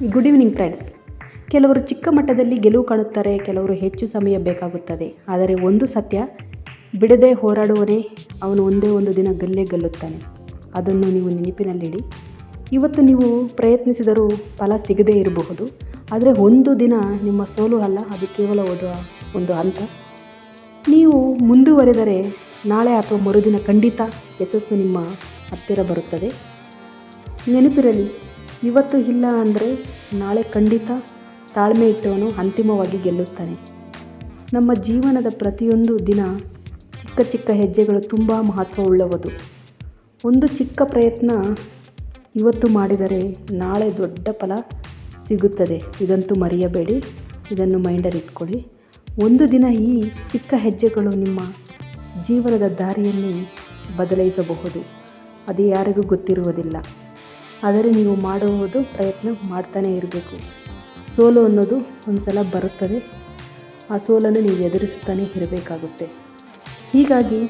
Good evening friends ಕೆಲವರು ಚಿಕ್ಕ ಮಟ್ಟದಲ್ಲಿ ಗೆಲುವು ಕಾಣುತ್ತಾರೆ, ಕೆಲವರು ಹೆಚ್ಚು ಸಮಯ ಬೇಕಾಗುತ್ತದೆ. ಆದರೆ ಒಂದು ಸತ್ಯ, ಬಿಡದೆ ಹೋರಾಡುವನೇ ಅವನು ಒಂದೇ ಒಂದು ದಿನ ಗಲ್ಲೇ ಗಲ್ಲುತ್ತಾನೆ. ಅದನ್ನು ನೀವು ನೆನಪಿನಲ್ಲಿಡಿ. ಇವತ್ತು ನೀವು ಪ್ರಯತ್ನಿಸಿದರೂ ಫಲ ಸಿಗದೇ ಇರಬಹುದು. ಆದರೆ ಒಂದು ದಿನ ನಿಮ್ಮ ಸೋಲು ಅಲ್ಲ, ಅದು ಕೇವಲ ಒಂದು ಒಂದು ಹಂತ. ನೀವು ಮುಂದುವರೆದರೆ ನಾಳೆ ಅಥವಾ ಮರುದಿನ ಖಂಡಿತ ಯಶಸ್ಸು ನಿಮ್ಮ ಹತ್ತಿರ ಬರುತ್ತದೆ. ನೆನಪಿರಲಿ ಇವತ್ತು ಇಲ್ಲ ಅಂದರೆ ನಾಳೆ ಖಂಡಿತ ತಾಳ್ಮೆ ಇಟ್ಟವನು ಅಂತಿಮವಾಗಿ ಗೆಲ್ಲುತ್ತಾನೆ. ನಮ್ಮ ಜೀವನದ ಪ್ರತಿಯೊಂದು ದಿನ ಚಿಕ್ಕ ಚಿಕ್ಕ ಹೆಜ್ಜೆಗಳು ತುಂಬ ಮಹತ್ವವುಳ್ಳವದು. ಒಂದು ಚಿಕ್ಕ ಪ್ರಯತ್ನ ಇವತ್ತು ಮಾಡಿದರೆ ನಾಳೆ ದೊಡ್ಡ ಫಲ ಸಿಗುತ್ತದೆ. ಇದಂತೂ ಮರೆಯಬೇಡಿ. ಇದನ್ನು ಮೈಂಡಲ್ಲಿ ಇಟ್ಕೊಳ್ಳಿ. ಒಂದು ದಿನ ಈ ಚಿಕ್ಕ ಹೆಜ್ಜೆಗಳು ನಿಮ್ಮ ಜೀವನದ ದಾರಿಯನ್ನೇ ಬದಲಾಯಿಸಬಹುದು. ಅದು ಯಾರಿಗೂ ಗೊತ್ತಿರುವುದಿಲ್ಲ. ಆದರೆ ನೀವು ಮಾಡುವುದು ಪ್ರಯತ್ನ ಮಾಡ್ತಾನೇ ಇರಬೇಕು. ಸೋಲು ಅನ್ನೋದು ಒಂದು ಸಲ ಬರುತ್ತದೆ. ಆ ಸೋಲನ್ನು ನೀವು ಎದುರಿಸುತ್ತಾನೆ ಇರಬೇಕಾಗುತ್ತೆ. ಹೀಗಾಗಿ